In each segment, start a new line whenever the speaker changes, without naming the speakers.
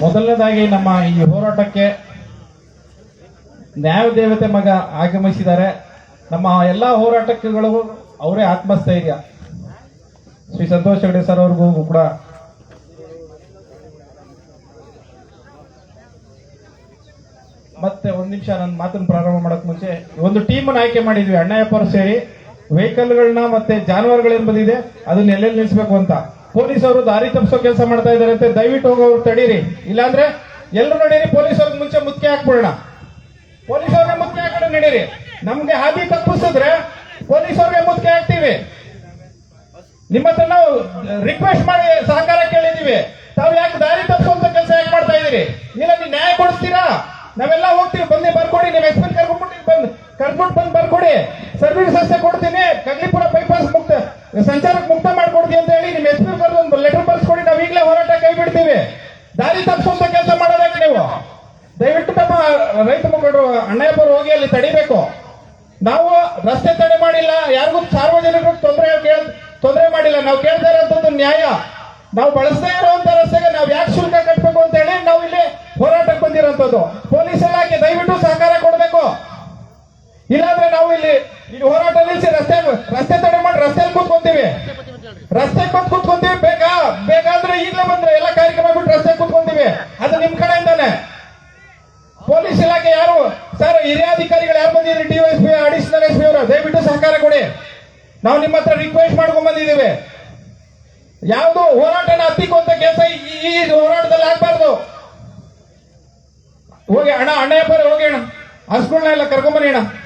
ಮೊದಲನೇದಾಗಿ ನಮ್ಮ ಈ ಹೋರಾಟಕ್ಕೆ ನ್ಯಾಯ ದೇವತೆ ಮಗ ಆಗಮಿಸಿದ್ದಾರೆ. ನಮ್ಮ ಎಲ್ಲಾ ಹೋರಾಟಗಳು ಅವರೇ ಆತ್ಮಸ್ಥೈರ್ಯ. ಶ್ರೀ ಸಂತೋಷ್ ಹೆಗಡೆ ಸರ್ ಅವ್ರಿಗೂ ಕೂಡ ಮತ್ತೆ ಒಂದ್ ನಿಮಿಷ ನನ್ನ ಮಾತನ್ನು ಪ್ರಾರಂಭ ಮಾಡಕ್ ಮುಂಚೆ ಒಂದು ಟೀಮ್ ಆಯ್ಕೆ ಮಾಡಿದ್ವಿ. ಅಣ್ಣಯ್ಯಪ್ಪರು ಸೇರಿ ವೆಹಿಕಲ್ಗಳನ್ನ ಮತ್ತೆ ಜಾನುವಾರುಗಳೇನ್ ಬಂದಿದೆ ಅದನ್ನ ಎಲ್ಲೆಲ್ಲಿ ನಿಲ್ಲಿಸಬೇಕು ಅಂತ. ಪೊಲೀಸ್ ಅವರು ದಾರಿ ತಪ್ಪಿಸೋ ಕೆಲಸ ಮಾಡ್ತಾ ಇದಾರೆ ಅಂತ ದಯವಿಟ್ಟು ಹೋಗೋರು ತಡೀರಿ. ಇಲ್ಲಾಂದ್ರೆ ಎಲ್ಲರೂ ನಡೀರಿ, ಪೊಲೀಸವ್ರಿಗೆ ಮುಂಚೆ ಮುಖ್ಯ ಹಾಕ್ಬಿಡೋಣ. ಪೊಲೀಸವ್ರಿಗೆ ಮುಖ್ಯ ಹಾಕೊಂಡು ನಡೀರಿ. ನಮ್ಗೆ ಹಾದಿ ತಪ್ಪಿಸಿದ್ರೆ ಪೊಲೀಸವ್ರಿಗೆ ಮುಖ್ಯ ಹಾಕ್ತೀವಿ. ನಿಮ್ಮ ಹತ್ರ ನಾವು ರಿಕ್ವೆಸ್ಟ್ ಮಾಡಿ ಸಹಕಾರ ಕೇಳಿದೀವಿ. ತಾವು ಯಾಕೆ ದಾರಿ ತಪ್ಪಿಸುವಂತ ಕೆಲಸ ಯಾಕೆ ಮಾಡ್ತಾ ಇದೀರಿ ಇಲ್ಲ ನೀವು ನ್ಯಾಯ ಕೊಡಿಸ್ತೀರಾ? ನಾವೆಲ್ಲ ಹೋಗ್ತೀವಿ ಬಂದು ಬರ್ಕೊಡಿ, ನೀವು ಎಕ್ಸ್ಪೀರ್ ಕರ್ಕೊಂಡ್ಬಿಟ್ಟು ಬಂದು, ಕರ್ಕೊಂಡು ಬಂದು ಬರ್ಕೊಡಿ. ಸರ್ವಿಸ್ ಸಂಚಾರಕ್ಕೆ ಮುಕ್ತ ಮಾಡ್ಕೊಡ್ತೀವಿ ಅಂತ ಹೇಳಿ ನಿಮ್ಮ ಹೆಸರು ಬರೆದು ಒಂದು ಲೆಟರ್ ಬರ್ಸ್ಕೊಡಿ, ನಾವು ಈಗಲೇ ಹೋರಾಟ ಕೈ ಬಿಡ್ತೀವಿ. ದಾರಿ ತಪ್ಪಿಸುವಂತ ಕೆಲಸ ಮಾಡೋದಕ್ಕೆ ನೀವು. ದಯವಿಟ್ಟು ತಮ್ಮ ರೈತ ಮುಖಂಡರು ಅಣ್ಣಯ್ಯಪ್ಪರು ಹೋಗಿ ಅಲ್ಲಿ ತಡಿಬೇಕು. ನಾವು ರಸ್ತೆ ತಡೆ ಮಾಡಿಲ್ಲ, ಯಾರಿಗೂ ಸಾರ್ವಜನಿಕರು ತೊಂದರೆ ತೊಂದರೆ ಮಾಡಿಲ್ಲ. ನಾವು ಕೇಳ್ತಾ ಇರೋಂಥದ್ದು ನ್ಯಾಯ. ನಾವು ಬಳಸದೇ ಇರುವಂತ ರಸ್ತೆಗೆ ನಾವು ಯಾಕೆ ಶುಲ್ಕ ಕಟ್ಟಬೇಕು ಅಂತ ಹೇಳಿ ನಾವು ಇಲ್ಲಿ ಹೋರಾಟಕ್ಕೆ ಬಂದಿರೋಂಥದ್ದು. ಪೊಲೀಸ್ ಇಲಾಖೆ ದಯವಿಟ್ಟು ಸಹಕಾರ ಕೊಡಬೇಕು. ಇಲ್ಲಾಂದ್ರೆ ನಾವು ಇಲ್ಲಿ ಈ ಹೋರಾಟ ನಿಲ್ಲಿಸಿ ರಸ್ತೆ ರಸ್ತೆ ತಡೆ ಮಾಡಿ ರಸ್ತೆಯಲ್ಲಿ ಕೂತ್ಕೊಂತೀವಿ. ರಸ್ತೆ ಬಂದು ಕೂತ್ಕೊಂತೀವಿ, ಬೇಗ ಬೇಕಾದ್ರೆ ಈಗಲೇ ಬಂದ್ರೆ ಎಲ್ಲ ಕಾರ್ಯಕ್ರಮ ಬಿಟ್ಟು ರಸ್ತೆ ಕೂತ್ಕೊಂತೀವಿ. ಅದು ನಿಮ್ ಕಡೆಯಿಂದಾನೆ. ಪೊಲೀಸ್ ಇಲಾಖೆ ಯಾರು? ಸರ್, ಹಿರಿಯ ಅಧಿಕಾರಿಗಳು ಯಾರು ಬಂದಿದ್ರಿ? ಡಿವೈಎಸ್ಪಿ ಅಡಿಷನಲ್ ಎಸ್ ಪಿ ಅವರು, ದಯವಿಟ್ಟು ಸಹಕಾರ ಕೊಡಿ. ನಾವು ನಿಮ್ಮ ಹತ್ರ ರಿಕ್ವೆಸ್ಟ್ ಮಾಡ್ಕೊಂಡ್ ಬಂದಿದ್ದೀವಿ. ಯಾವುದು ಹೋರಾಟನ ಹತ್ತಿಕ್ಕುವಂತ ಕೆಲಸ ಈ- ಹೋರಾಟದಲ್ಲಿ ಆಗ್ಬಾರ್ದು. ಹೋಗಿ ಅಣ್ಣ ಅಣ್ಣಯ್ಯಪ್ಪರೇ ಹೋಗಿ ಅಣ್ಣ. ಹಸ್ಗಳನ್ನ ಎಲ್ಲ ಕರ್ಕೊಂಬನ್ನಿ ಅಣ್ಣ.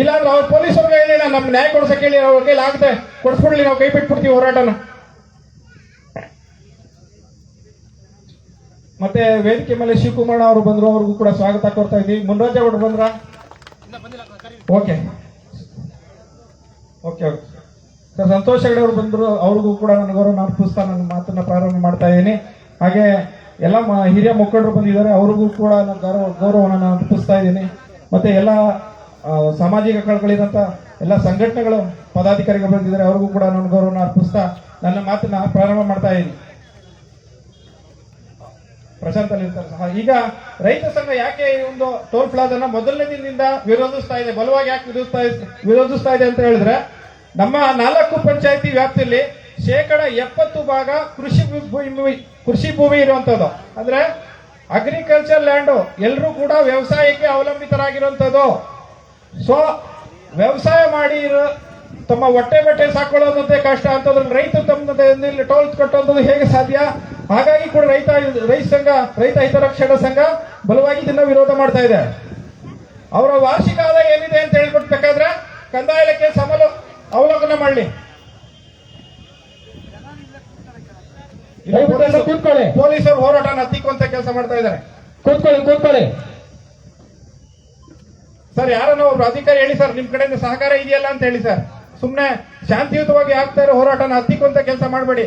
ಇಲ್ಲಾಂದ್ರೆ ಅವ್ರು ಪೊಲೀಸವ್ರಿಗೆ ಹೇಳಿ ನಮ್ ನ್ಯಾಯ ಕೊಡ್ಸಕ್ಕೆ ಹೇಳಿ, ಅವ್ರ ಕೈಲಿ ಆಗದೆ. ಕೊಡ್ಸ್ಬಿಡ್ಲಿ, ನಾವು ಕೈ ಬಿಟ್ಬಿಡ್ತೀವಿ ಹೋರಾಟನ. ಮತ್ತೆ ವೇದಿಕೆ ಮೇಲೆ ಶಿವಕುಮಾರ್ ಅವರು ಬಂದ್ರು, ಅವ್ರಿಗೂ ಕೂಡ ಸ್ವಾಗತ ಕೊಡ್ತಾ ಇದ್ದೀವಿ. ಮುನ್ರಾಜ್ ಅವರು ಬಂದ್ರ? Okay. Okay sir, Santosh Hegde ಅವರು ಬಂದ್ರು, ಅವ್ರಿಗೂ ಕೂಡ ನನ್ನ ಗೌರವ ಅರ್ಪಿಸ್ತಾ ನನ್ನ ಮಾತನ್ನ ಪ್ರಾರಂಭ ಮಾಡ್ತಾ ಇದ್ದೀನಿ. ಹಾಗೆ ಎಲ್ಲ ಹಿರಿಯ ಮುಖಂಡರು ಬಂದಿದ್ದಾರೆ, ಅವ್ರಿಗೂ ಕೂಡ ನನ್ನ ಗೌರವ ಗೌರವವನ್ನು ನಾನು ಅರ್ಪಿಸ್ತಾ ಇದ್ದೀನಿ. ಮತ್ತೆ ಎಲ್ಲ ಸಾಮಾಜಿಕ ಕಳಕಳಿದಂತ ಎಲ್ಲ ಸಂಘಟನೆಗಳು, ಪದಾಧಿಕಾರಿಗಳು ಬಂದಿದ್ದಾರೆ. ಅವ್ರಿಗೂ ಕೂಡ ನನ್ನ ಗೌರವನ ಅರ್ಪಿಸ್ತಾ ನನ್ನ ಮಾತನ್ನ ಪ್ರಾರಂಭ ಮಾಡ್ತಾ ಇದ್ದೀನಿ. ಪ್ರಶಾಂತ್ ಅಲ್ಲಿ ಸಹ. ಈಗ ರೈತ ಸಂಘ ಯಾಕೆ ಈ ಒಂದು ಟೋಲ್ ಪ್ಲಾಜಾನ ಮೊದಲನೇ ದಿನದಿಂದ ವಿರೋಧಿಸ್ತಾ ಇದೆ? ಬಲವಾಗಿ ಯಾಕೆ ವಿರೋಧಿಸ್ತಾ ವಿರೋಧಿಸ್ತಾ ಇದೆ ಅಂತ ಹೇಳಿದ್ರೆ, ನಮ್ಮ ನಾಲ್ಕು ಪಂಚಾಯತಿ ವ್ಯಾಪ್ತಿಯಲ್ಲಿ ಶೇಕಡ ಎಪ್ಪತ್ತು ಭಾಗ ಕೃಷಿ ಭೂಮಿ ಕೃಷಿ ಭೂಮಿ ಇರುವಂತದ್ದು ಅಂದ್ರೆ ಅಗ್ರಿಕಲ್ಚರ್ ಲ್ಯಾಂಡು ಎಲ್ಲರೂ ಕೂಡ ವ್ಯವಸಾಯಕ್ಕೆ ಅವಲಂಬಿತರಾಗಿರುವಂತದ್ದು ಸೊ ವ್ಯವಸಾಯ ಮಾಡಿ ತಮ್ಮ ಹೊಟ್ಟೆ ಬಟ್ಟೆ ಸಾಕೊಳ್ಳೋದಂತೆ ಕಷ್ಟ ಅಂತಂದ್ರೆ ರೈತರು ತಮ್ಮ ಟೋಲ್ ಕಟ್ಟೋದು ಹೇಗೆ ಸಾಧ್ಯ? ಹಾಗಾಗಿ ಕೂಡ ರೈತ ರೈತ ಸಂಘ ರೈತ ಹಿತರಕ್ಷಣಾ ಸಂಘ ಬಲವಾಗಿ ಇದನ್ನ ವಿರೋಧ ಮಾಡ್ತಾ ಇದೆ. ಅವರ ವಾರ್ಷಿಕ ಆದಾಯ ಏನಿದೆ ಅಂತ ಹೇಳ್ಕೊಡ್ಬೇಕಾದ್ರೆ ಕಂದಾಯ ಇಲಾಖೆ ಸಮಲು ಅವಲೋಕನ ಮಾಡಲಿ. ಪೊಲೀಸರು ಹೋರಾಟನ ಹತ್ತಿಕ್ಕುವಂತ ಕೆಲಸ ಮಾಡ್ತಾ ಇದ್ದಾರೆ.
ಕೂತ್ಕೊಳ್ಳಿ ಕೂತ್ಕೊಳ್ಳಿ.
ಸರ್ ಯಾರನ್ನ ಒಬ್ರು ಅಧಿಕಾರಿ ಹೇಳಿ ಸರ್ ನಿಮ್ ಕಡೆಯಿಂದ ಸಹಕಾರ ಇದೆಯಲ್ಲ ಅಂತ ಹೇಳಿ ಸರ್. ಸುಮ್ನೆ ಶಾಂತಿಯುತವಾಗಿ ಆಗ್ತಾ ಇರೋ ಹೋರಾಟನ ಹತ್ತಿಕ್ಕುವಂತ ಕೆಲಸ ಮಾಡಬೇಡಿ.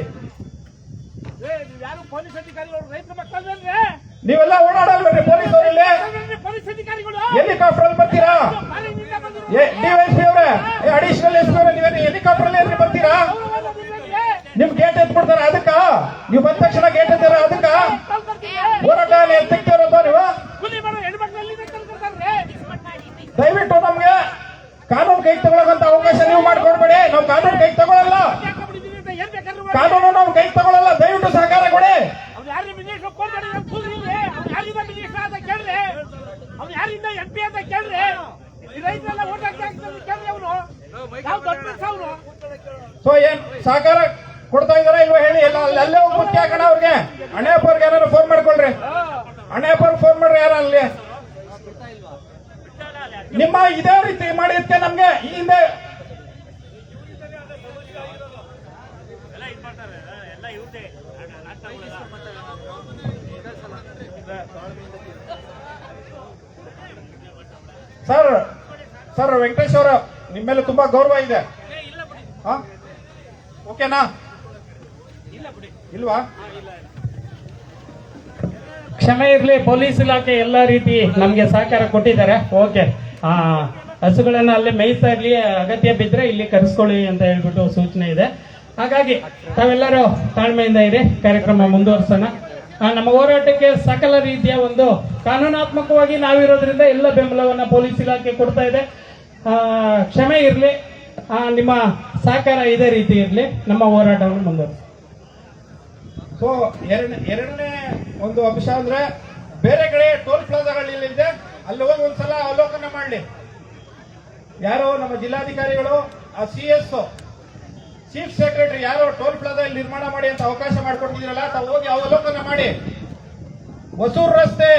ನೀವೆಲ್ಲ ಓಡಾಡಲ್ವೇ ಪೊಲೀಸ್ ಹೆಲಿಕಾಪ್ಟರ್ ಅಲ್ಲಿ ಬರ್ತೀರಾ? ಡಿವೈಎಸ್ಪಿ ಅವರೇ ಅಡಿಷನಲ್ ಎಸ್ ಪಿ ಅವರೇ ನೀವೇನು ಹೆಲಿಕಾಪ್ಟರ್ ಅಲ್ಲಿ ಬರ್ತೀರಾ? ನಿಮ್ ಗೇಟ್ ಎತ್ಬಿಡ್ತಾರ ಅದಕ್ಕ? ನೀವು ಬಂದ ತಕ್ಷಣ ಗೇಟ್ ಎತ್ತಾರ ಅದಕ್ಕ. ಹೋರಾಟ ಎತ್ತಿಕ್ತಿರೋದು ನೀವು
ಕೂಲಿ ಮಾಡೋ ಹೆಣ್ಮಕ್ಳಲ್ಲಿ ಕಲ್ಕೊಳ್ತಾರೆ
ದಯವಿಟ್ಟು ನಮ್ಗೆ ಕಾನೂನು ಕೈ ತಗೊಳ್ಳೋಂತ ಅವಕಾಶ ನೀವು ಮಾಡ್ಕೊಡ್ಬೇಡಿ ನಾವು ಕಾನೂನು ಕೈ ತಗೊಳ್ಳಲ್ಲ
ಹಾಕೊಂಡ್ಬಿಟ್ಟಿದೀವಿ ಅಂತ ಏನ್ ಬೇಕಾದ್ರೂ ಮಾಡಿ.
ಕಾನೂನು ನಾವು ಕೈ ತಗೊಳ್ಳಲ್ಲ ದಯವಿಟ್ಟು ಸಹಕಾರ ಕೊಡಿ
ಅವ್ರು ಯಾರು ಮಿನಿಸ್ಟರ್ ಫೋನ್ ಮಾಡಿ ನಮ್ಗೆ ಕೂಲಿಲ್ರಿ ಅವ್ರು ಯಾರಿಂದ ಮಿನಿಸ್ಟರ್ ಅಂತ ಕೇಳ್ರಿ ಅವ್ರು ಯಾರಿಂದ ಎಂ ಪಿ ಅಂತ ಕೇಳ್ರಿ ಈ ರೈತರೆಲ್ಲ ಓಟ್ ಹಾಕಿ ಹಾಕ್ತಾರೆ ಕೇಳ್ರಿ ಅವನು ನಾವು ದೊಡ್ಡ ಅವ್ರು
ಸೊ ಏನ್ ಸಹಕಾರ ಕೊಡ್ತಾ ಇದಾರ ಇಲ್ವಾ ಹೇಳಿ? ಎಲ್ಲ ಅಲ್ಲಿ ಹೋಗಿ ಮುಖ್ಯ ಹಾಕೋಣ ಅವ್ರಿಗೆ. ಅಣ್ಣಪ್ಪವ್ರಿಗೆ ಯಾರು ಫೋನ್ ಮಾಡ್ಕೊಳ್ರಿ. ಅಣ್ಣಪ್ಪವ್ರಿಗೆ ಫೋನ್ ಮಾಡ್ರಿ ಯಾರು ಅಲ್ಲಿ? ನಿಮ್ಮ ಇದೇ ರೀತಿ ಮಾಡಿದ್ಕೆ ನಮ್ಗೆ ಈ ಹಿಂದೆ ಸರ್ ಸರ್ ವೆಂಕಟೇಶ್ ಅವರ ನಿಮ್ಮ ಮೇಲೆ ತುಂಬಾ ಗೌರವ ಇದೆ. ಹಾ? ಓಕೆನಾ? ಇಲ್ವಾ?
ಕ್ಷಮೆ ಇರಲಿ, ಪೊಲೀಸ್ ಇಲಾಖೆ ಎಲ್ಲ ರೀತಿ ನಮಗೆ ಸಹಕಾರ ಕೊಟ್ಟಿದ್ದಾರೆ. ಓಕೆ. ಹಸುಗಳನ್ನ ಅಲ್ಲಿ ಮೇಯ್ತಾ ಇರಲಿ, ಅಗತ್ಯ ಬಿದ್ರೆ ಇಲ್ಲಿ ಕರೆಸ್ಕೊಳ್ಳಿ ಅಂತ ಹೇಳ್ಬಿಟ್ಟು ಸೂಚನೆ ಇದೆ. ಹಾಗಾಗಿ ತಾವೆಲ್ಲರೂ ತಾಳ್ಮೆಯಿಂದ ಇರಿ, ಕಾರ್ಯಕ್ರಮ ಮುಂದುವರ್ಸೋಣ. ನಮ್ಮ ಹೋರಾಟಕ್ಕೆ ಸಕಲ ರೀತಿಯ ಒಂದು ಕಾನೂನಾತ್ಮಕವಾಗಿ ನಾವಿರೋದ್ರಿಂದ ಎಲ್ಲ ಬೆಂಬಲವನ್ನ ಪೊಲೀಸ್ ಇಲಾಖೆ ಕೊಡ್ತಾ ಇದೆ. ಕ್ಷಮೆ ಇರಲಿ. ನಿಮ್ಮ ಸಹಕಾರ ಇದೇ ರೀತಿ ಇರಲಿ. ನಮ್ಮ ಹೋರಾಟವನ್ನು ಮುಂದುವರಿಸಿ.
ಸೊ, ಎರಡನೇ ಎರಡನೇ ಒಂದು ಅಂಶ ಅಂದ್ರೆ ಬೇರೆ ಕಡೆ ಟೋಲ್ ಪ್ಲಾಜಾಗಳಿದೆ ಅಲ್ಲಿ ಹೋಗಿ ಒಂದ್ಸಲ ಅವಲೋಕನ ಮಾಡಲಿ. ಯಾರು ನಮ್ಮ ಜಿಲ್ಲಾಧಿಕಾರಿಗಳು, ಆ ಸಿ ಎಸ್ ಚೀಫ್ ಸೆಕ್ರೆಟರಿ ಯಾರು ಟೋಲ್ ಪ್ಲಾಜಾ ಇಲ್ಲಿ ನಿರ್ಮಾಣ ಮಾಡಿ ಅಂತ ಅವಕಾಶ ಮಾಡಿಕೊಟ್ಟಿದ್ದೀರಲ್ಲ, ತಾವು ಹೋಗಿ ಅವಲೋಕನ ಮಾಡಿ. ಹೊಸೂರು ರಸ್ತೆ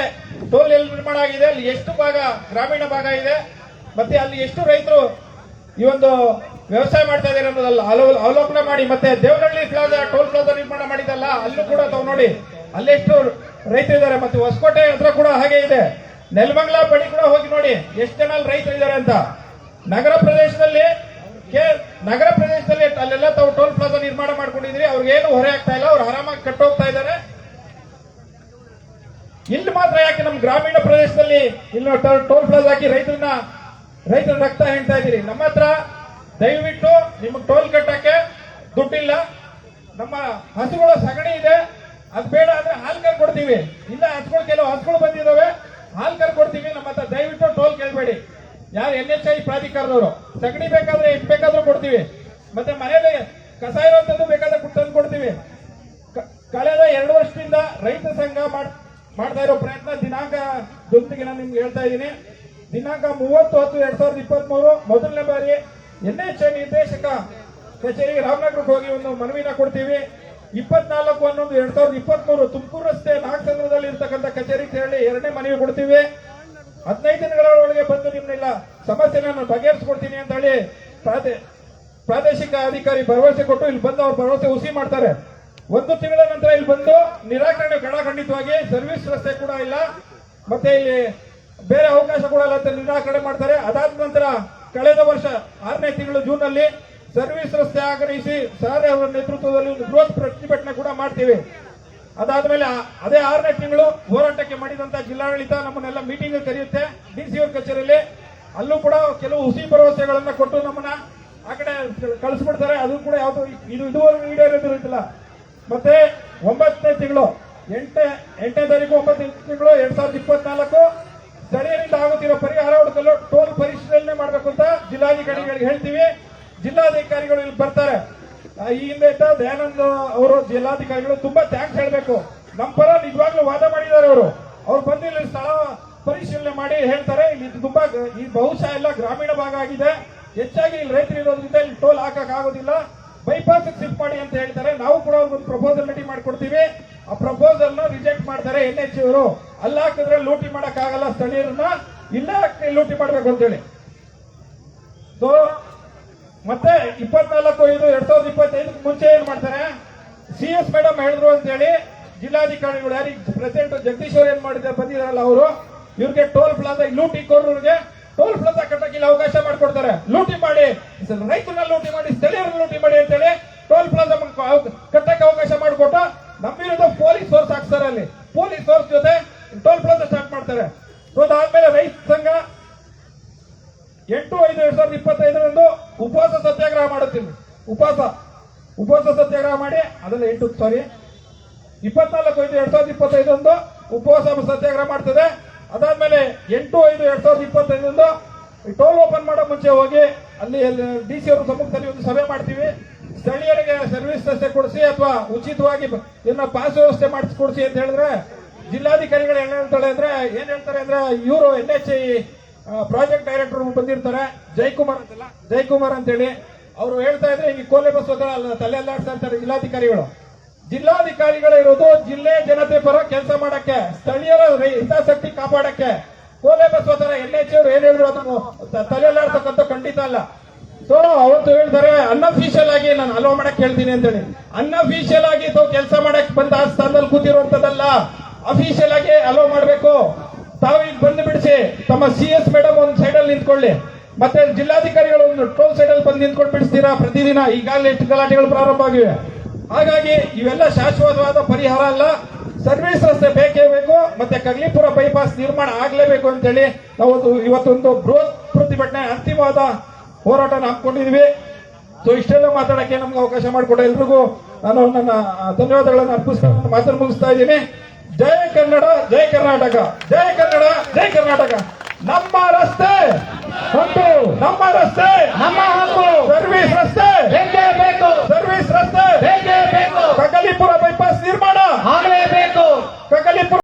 ಟೋಲ್ ಎಲ್ಲಿ ನಿರ್ಮಾಣ ಆಗಿದೆ, ಅಲ್ಲಿ ಎಷ್ಟು ಭಾಗ, ಗ್ರಾಮೀಣ ಭಾಗ ಇದೆ, ಮತ್ತೆ ಅಲ್ಲಿ ಎಷ್ಟು ರೈತರು ಈ ಒಂದು ವ್ಯವಸಾಯ ಮಾಡ್ತಾ ಇದ್ದಾರೆ ಅನ್ನೋದಲ್ಲ ಅವಲೋಕನ ಮಾಡಿ, ಮತ್ತೆ ದೇವನಹಳ್ಳಿ ಪ್ಲಾಜಾ ಟೋಲ್ ಪ್ಲಾಜಾ ನಿರ್ಮಾಣ ಮಾಡಿದಲ್ಲ ಅಲ್ಲೂ ಕೂಡ ತಾವು ನೋಡಿ ಅಲ್ಲೆಷ್ಟು ರೈತರು ಇದ್ದಾರೆ, ಮತ್ತೆ ಹೊಸಕೋಟೆ ಹತ್ರ ಕೂಡ ಹಾಗೆ ಇದೆ. ನೆಲಮಂಗಲ ಬಳಿ ಕೂಡ ಹೋಗಿ ನೋಡಿ, ಎಷ್ಟು ಜನ ರೈತರು ಇದ್ದಾರೆ ಅಂತ. ನಗರ ಪ್ರದೇಶದಲ್ಲಿ ನಗರ ಪ್ರದೇಶದಲ್ಲಿ ಅಲ್ಲೆಲ್ಲ ತಾವು ಟೋಲ್ ಪ್ಲಾಜಾ ನಿರ್ಮಾಣ ಮಾಡ್ಕೊಂಡಿದ್ರಿ ಅವ್ರಿಗೆ ಏನು ಹೊರೆ ಆಗ್ತಾ ಇಲ್ಲ, ಅವ್ರು ಆರಾಮಾಗಿ ಕಟ್ಟೋಗ್ತಾ ಇದ್ದಾರೆ. ಇಲ್ಲಿ ಮಾತ್ರ ಯಾಕೆ ನಮ್ಮ ಗ್ರಾಮೀಣ ಪ್ರದೇಶದಲ್ಲಿ ಇಲ್ಲಿ ಟೋಲ್ ಪ್ಲಾಜಾ ಹಾಕಿ ರೈತರನ್ನ ರೈತರ ರಕ್ತ ಹೇಳ್ತಾ ಇದ್ದೀರಿ. ನಮ್ಮ ಹತ್ರ ದಯವಿಟ್ಟು ನಿಮಗೆ ಟೋಲ್ ಕಟ್ಟಕ್ಕೆ ದುಡ್ಡಿಲ್ಲ. ನಮ್ಮ ಹಸುಗಳ ಸಗಣಿ ಇದೆ. ಅದು ಬೇಡ ಅಂದ್ರೆ ಹಾಲು ಕರ್ ಕೊಡ್ತೀವಿ. ಇಲ್ಲ ಹಸುಗಳು ಕೆಲವು ಹಸುಗಳು ಬಂದಿದಾವೆ. ಹಾಲು ಕರ್ ಕೊಡ್ತೀವಿ. ನಮ್ಮ ಹತ್ರ ದಯವಿಟ್ಟು ಟೋಲ್ ಕೇಳಬೇಡಿ. ಯಾರು ಎನ್ ಎಚ್ ಐ ಪ್ರಾಧಿಕಾರದವರು, ಸಗಣಿ ಬೇಕಾದ್ರೆ ಎಷ್ಟು ಬೇಕಾದ್ರೂ ಕೊಡ್ತೀವಿ. ಮತ್ತೆ ಮನೇಲಿ ಕಸ ಇರುವಂತದ್ದು ಬೇಕಾದ್ರೆ ತಂದು ಕೊಡ್ತೀವಿ. ಕಳೆದ ಎರಡು ವರ್ಷದಿಂದ ರೈತ ಸಂಘ ಮಾಡ್- ಮಾಡ್ತಾ ಇರೋ ಪ್ರಯತ್ನ ದಿನಾಂಕ ದೊಂದಿಗೆ ನಾನು ನಿಮ್ಗೆ ಹೇಳ್ತಾ ಇದ್ದೀನಿ. ದಿನಾಂಕ ಮೂವತ್ತು ಹತ್ತು ಎರಡ್ ಸಾವಿರದ ಇಪ್ಪತ್ತ್ ಮೂರು ಮೊದಲನೇ ಬಾರಿ ಎನ್ ಎಚ್ ನಿರ್ದೇಶಕ ಕಚೇರಿಗೆ ರಾಮನಗರಕ್ಕೆ ಹೋಗಿ ಒಂದು ಮನವಿನ ಕೊಡ್ತೀವಿ. ಇಪ್ಪತ್ನಾಲ್ಕು ಹನ್ನೊಂದು ಎರಡ್ ಸಾವಿರದ ಇಪ್ಪತ್ತ್ ಮೂರು ತುಮಕೂರು ರಸ್ತೆ ನಾಗಸಂದ್ರದಲ್ಲಿ ಇರ್ತಕ್ಕಂಥ ಕಚೇರಿಗೆ ತೆರಳಿ ಎರಡನೇ ಮನವಿ ಕೊಡ್ತೀವಿ. ಹದಿನೈದು ದಿನಗಳ ಒಳಗೆ ಬಂದು ನಿಮ್ಮನ್ನೆಲ್ಲ ಸಮಸ್ಯೆನ ನಾನು ಬಗೆಹರಿಸ್ಕೊಡ್ತೀನಿ ಅಂತ ಹೇಳಿ ಪ್ರಾದೇ, ಪ್ರಾದೇಶಿಕ ಅಧಿಕಾರಿ ಭರವಸೆ ಕೊಟ್ಟು ಇಲ್ಲಿ ಬಂದು ಅವ್ರ ಭರವಸೆ ಹುಸಿ ಮಾಡ್ತಾರೆ. ಒಂದು ತಿಂಗಳ ನಂತರ ಇಲ್ಲಿ ಬಂದು ನಿರಾಕರಣೆ ಗಣಖಂಡಿತವಾಗಿ ಸರ್ವಿಸ್ ರಸ್ತೆ ಕೂಡ ಇಲ್ಲ. ಮತ್ತೆ ಇಲ್ಲಿ ಬೇರೆ ಅವಕಾಶ ಕೂಡ ಇಲ್ಲ ಅಂತ ನಿರಾಕರಣೆ ಮಾಡ್ತಾರೆ. ಅದಾದ ನಂತರ ಕಳೆದ ವರ್ಷ ಆರನೇ ತಿಂಗಳು ಜೂನ್ ಅಲ್ಲಿ ಸರ್ವಿಸ್ ರಸ್ತೆ ಆಗ್ರಹಿಸಿ ಸಾರೆ ಅವರ ನೇತೃತ್ವದಲ್ಲಿ ಒಂದು ಬೃಹತ್ ಪ್ರತಿಭಟನೆ ಕೂಡ ಮಾಡ್ತೀವಿ. ಅದಾದ್ಮೇಲೆ ಅದೇ ಆರನೇ ತಿಂಗಳು ಹೋರಾಟಕ್ಕೆ ಮಾಡಿದಂತ ಜಿಲ್ಲಾಡಳಿತ ನಮ್ಮನ್ನೆಲ್ಲ ಮೀಟಿಂಗ್ ಕರೆಯುತ್ತೆ. ಡಿ ಸಿ ಕಚೇರಿಯಲ್ಲಿ. ಅಲ್ಲೂ ಕೂಡ ಕೆಲವು ಹುಸಿ ಭರವಸೆಗಳನ್ನ ಕೊಟ್ಟು ನಮ್ಮನ್ನ ಆ ಕಡೆ ಕಳಿಸ್ಬಿಡ್ತಾರೆ. ಅದು ಕೂಡ ಯಾವುದು ಇದು ಇದುವರೆಗೂ ಈಡೇರೋದಿಲ್ಲ ಮತ್ತೆ ಒಂಬತ್ತನೇ ತಿಂಗಳು ಎಂಟನೇ ಎಂಟನೇ ತಾರೀಕು, ಒಂಬತ್ತನೇ ತಿಂಗಳು ಎರಡ್ ಸಾವಿರದ ಇಪ್ಪತ್ನಾಲ್ಕು. ಸ್ಥಳೀಯರಿಂದ ಆಗುತ್ತಿರೋ ಪರಿಹಾರ ಹುಡುಕಲು ಟೋಲ್ ಪರಿಶೀಲನೆ ಮಾಡಬೇಕು ಅಂತ ಜಿಲ್ಲಾಧಿಕಾರಿಗಳಿಗೆ ಹೇಳ್ತೀವಿ. ಜಿಲ್ಲಾಧಿಕಾರಿಗಳು ಇಲ್ಲಿ ಬರ್ತಾರೆ. ಈ ಹಿಂದೆ ದಯಾನಂದ ಅವರು ಜಿಲ್ಲಾಧಿಕಾರಿಗಳು ತುಂಬಾ ಥ್ಯಾಂಕ್ಸ್ ಹೇಳಬೇಕು. ನಮ್ಮ ಪರ ನಿಜವಾಗ್ಲೂ ವಾದ ಮಾಡಿದ್ದಾರೆ ಅವರು. ಅವ್ರು ಬಂದು ಇಲ್ಲಿ ಸ್ಥಳ ಪರಿಶೀಲನೆ ಮಾಡಿ ಹೇಳ್ತಾರೆ. ಇಲ್ಲಿ ತುಂಬಾ ಈ ಬಹುಶಃ ಎಲ್ಲ ಗ್ರಾಮೀಣ ಭಾಗ ಆಗಿದೆ. ಹೆಚ್ಚಾಗಿ ಇಲ್ಲಿ ರೈತರು ಇರೋದ್ರಿಂದ ಇಲ್ಲಿ ಟೋಲ್ ಹಾಕಕ್ ಆಗೋದಿಲ್ಲ. ಬೈಪಾಸ್ ಶಿಫ್ಟ್ ಮಾಡಿ ಅಂತ ಹೇಳ್ತಾರೆ. ನಾವು ಕೂಡ ಒಂದು ಪ್ರಪೋಸಲ್ ರೆಡಿ ಮಾಡಿಕೊಡ್ತೀವಿ. ಆ ಪ್ರಪೋಸಲ್ನ ರಿಜೆಕ್ಟ್ ಮಾಡ್ತಾರೆ ಎನ್ ಎಚ್ ಅವರು. ಅಲ್ಲಿ ಹಾಕಿದ್ರೆ ಲೂಟಿ ಮಾಡಕ್ ಆಗಲ್ಲ ಸ್ಥಳೀಯರನ್ನ, ಇಲ್ಲ ಲೂಟಿ ಮಾಡ್ಬೇಕು ಅಂತೇಳಿ. ಸೊ ಮತ್ತೆ ಇಪ್ಪತ್ನಾಲ್ಕು ಐದು, ಎರಡ್ ಸಾವಿರದ ಇಪ್ಪತ್ತೈದಕ್ಕೆ ಮುಂಚೆ ಏನ್ ಮಾಡ್ತಾರೆ? ಸಿ ಎಸ್ ಮೇಡಮ್ ಹೇಳಿದ್ರು ಅಂತ ಹೇಳಿ ಜಿಲ್ಲಾಧಿಕಾರಿಗಳು ಯಾರಿಗೆ ಪ್ರೆಸಿಡೆಂಟ್ ಜಗದೀಶ್ ಅವ್ರು ಏನ್ ಮಾಡಿದ್ದಾರೆ ಬಂದಿದಾರಲ್ಲ ಅವರು, ಇವ್ರಿಗೆ ಟೋಲ್ ಪ್ಲಾಜಾ ಲೂಟಿ ಕೋರ್ರಿಗೆ ಟೋಲ್ ಪ್ಲಾಜಾ ಕಟ್ಟಕ್ಕೆ ಅವಕಾಶ ಮಾಡಿಕೊಡ್ತಾರೆ. ಲೂಟಿ ಮಾಡಿ ರೈತರನ್ನ ಲೂಟಿ ಮಾಡಿ, ಸ್ಥಳೀಯರನ್ನ ಲೂಟಿ ಮಾಡಿ ಅಂತೇಳಿ ಟೋಲ್ ಪ್ಲಾಜಾ ಕಟ್ಟಕ್ಕೆ ಅವಕಾಶ ಮಾಡಿಕೊಟ್ಟು ನಮ್ಮ ವಿರುದ್ಧ ಪೊಲೀಸ್ ಫೋರ್ಸ್ ಹಾಕ್ತಾರೆ ಅಲ್ಲಿ. ಪೊಲೀಸ್ ಫೋರ್ಸ್ ಜೊತೆ ಟೋಲ್ ಪ್ಲಾಜಾ ಸ್ಟಾರ್ಟ್ ಮಾಡ್ತಾರೆ. ಸೊ ಅದಾದ್ಮೇಲೆ ರೈತ ಸಂಘ ಎಂಟು ಐದು ಎರಡ್ ಸಾವಿರದ ಇಪ್ಪತ್ತೈದರಂದು ಉಪವಾಸ ಸತ್ಯಾಗ್ರಹ ಮಾಡುತ್ತೀವಿ ಉಪವಾಸ ಉಪವಾಸ ಸತ್ಯಾಗ್ರಹ ಮಾಡಿ, ಅದನ್ನ ಎಂಟು ಸಾರಿ ಇಪ್ಪತ್ನಾಲ್ಕು ಐದು ಎರಡ್ ಸಾವಿರದ ಇಪ್ಪತ್ತೈದರಂದು ಉಪವಾಸ ಸತ್ಯಾಗ್ರಹ ಮಾಡ್ತದೆ. ಅದಾದ್ಮೇಲೆ ಎಂಟು ಐದು ಎರಡ್ ಸಾವಿರದ ಇಪ್ಪತ್ತೈದರಂದು ಟೋಲ್ ಓಪನ್ ಮಾಡೋ ಮುಂಚೆ ಹೋಗಿ ಅಲ್ಲಿ ಡಿ ಸಿ ಅವರು ಸಮ್ಮುಖದಲ್ಲಿ ಒಂದು ಸಭೆ ಮಾಡ್ತೀವಿ. ಸ್ಥಳೀಯರಿಗೆ ಸರ್ವಿಸ್ ರಸ್ತೆ ಕೊಡಿಸಿ ಅಥವಾ ಉಚಿತವಾಗಿ ಇದನ್ನ ಪಾಸ್ ವ್ಯವಸ್ಥೆ ಮಾಡಿಸ್ಕೊಡಿಸಿ ಅಂತ ಹೇಳಿದ್ರೆ ಜಿಲ್ಲಾಧಿಕಾರಿಗಳು ಏನ್ ಹೇಳ್ತಾಳೆ ಅಂದ್ರೆ, ಏನ್ ಹೇಳ್ತಾರೆ ಅಂದ್ರೆ, ಇವರು N H I project director ಬಂದಿರ್ತಾರೆ. ಜೈಕುಮಾರ್ ಅಂತಲ್ಲ, ಜೈಕುಮಾರ್ ಅಂತೇಳಿ. ಅವರು ಹೇಳ್ತಾ ಇದ್ರೆ ಈ ಕೋಲೆ ಬಸ್ ತಲೆ ಅಲ್ಲಾಡ್ತಾ ಇರ್ತಾರೆ ಜಿಲ್ಲಾಧಿಕಾರಿಗಳು. ಜಿಲ್ಲಾಧಿಕಾರಿಗಳು ಇರೋದು ಜಿಲ್ಲೆ ಜನತೆ ಪರ ಕೆಲಸ ಮಾಡಕ್ಕೆ, ಸ್ಥಳೀಯರ ಹಿತಾಸಕ್ತಿ ಕಾಪಾಡಕ್ಕೆ. ಕೋಲೆ ಬಸ್ ಹೋದ್ರೆ ಎನ್ ಎಚ್ ಅವರು ಏನ್ ಹೇಳಿದ್ರು ಅದನ್ನು ತಲೆ ಅಲ್ಲಾಡ್ತಕ್ಕಂಥ ಖಂಡಿತ ಅಲ್ಲ. ಸೊ ಅವತ್ತು ಹೇಳ್ತಾರೆ ಅನ್ಅಫಿಷಿಯಲ್ ಆಗಿ ನಾನು ಅಲೋ ಮಾಡಕ್ ಹೇಳ್ತೀನಿ ಅಂತೇಳಿ. ಅನ್ಅಫಿಷಿಯಲ್ ಆಗಿ ಕೆಲಸ ಮಾಡಕ್ ಬಂದ ಆ ಸ್ಥಾನದಲ್ಲಿ ಕೂತಿರುವಂತದಲ್ಲ ಅಫಿಷಿಯಲ್ ಆಗಿ ಅಲೋ ಮಾಡಬೇಕು. ತಾವು ಈಗ ಬಂದು ಬಿಡಿಸಿ, ತಮ್ಮ ಸಿ ಎಸ್ ಮೇಡಮ್ ಒಂದು ಸೈಡ್ ಅಲ್ಲಿ ನಿಂತ್ಕೊಳ್ಳಿ. ಮತ್ತೆ ಜಿಲ್ಲಾಧಿಕಾರಿಗಳು ಒಂದು ಟೋಲ್ ಸೈಡ್ ಅಲ್ಲಿ ಬಂದು ನಿಂತ್ಕೊಂಡು ಬಿಡಿಸ್ತೀರಾ? ಪ್ರತಿದಿನ ಈಗಾಗಲೇ ಎಷ್ಟು ಗಲಾಟೆಗಳು ಪ್ರಾರಂಭ ಆಗಿವೆ. ಹಾಗಾಗಿ ಇವೆಲ್ಲ ಶಾಶ್ವತವಾದ ಪರಿಹಾರ ಅಲ್ಲ. ಸರ್ವಿಸ್ ರಸ್ತೆ ಬೇಕೇ ಬೇಕು, ಮತ್ತೆ ಕಗ್ಲಿಪುರ ಬೈಪಾಸ್ ನಿರ್ಮಾಣ ಆಗಲೇಬೇಕು ಅಂತೇಳಿ ನಾವು ಇವತ್ತೊಂದು ಬೃಹತ್ ಪ್ರತಿಭಟನೆ, ಅಂತಿಮವಾದ ಹೋರಾಟನ ಹಾಕೊಂಡಿದ್ವಿ ಸೊ ಇಷ್ಟೆಲ್ಲ ಮಾತಾಡಕ್ಕೆ ನಮ್ಗೆ ಅವಕಾಶ ಮಾಡಿಕೊಡ ಎಲ್ರಿಗೂ ನಾನು ನನ್ನ ಧನ್ಯವಾದಗಳನ್ನು ಅರ್ಪಿಸ್ಕೊಂಡು ಮಾತನ್ನು ಮುಗಿಸ್ತಾ ಇದ್ದೀನಿ. ಜಯ ಕನ್ನಡ ಜಯ ಕರ್ನಾಟಕ ಜಯ ಕನ್ನಡ ಜಯ ಕರ್ನಾಟಕ. ನಮ್ಮ ರಸ್ತೆ ಹಕ್ಕು ನಮ್ಮ ರಸ್ತೆ
ನಮ್ಮ
ಹಕ್ಕು.
ಸರ್ವಿಸ್ ರಸ್ತೆ.
ಬೇಕೇ ಬೇಕು.
ಸರ್ವಿಸ್ ರಸ್ತೆ.
ಬೇಕೇ ಬೇಕು.
ಕಗಲಿಪುರ ಬೈಪಾಸ್ ನಿರ್ಮಾಣ.
ಆಗಲೇಬೇಕು
ಕಗಲಿಪುರ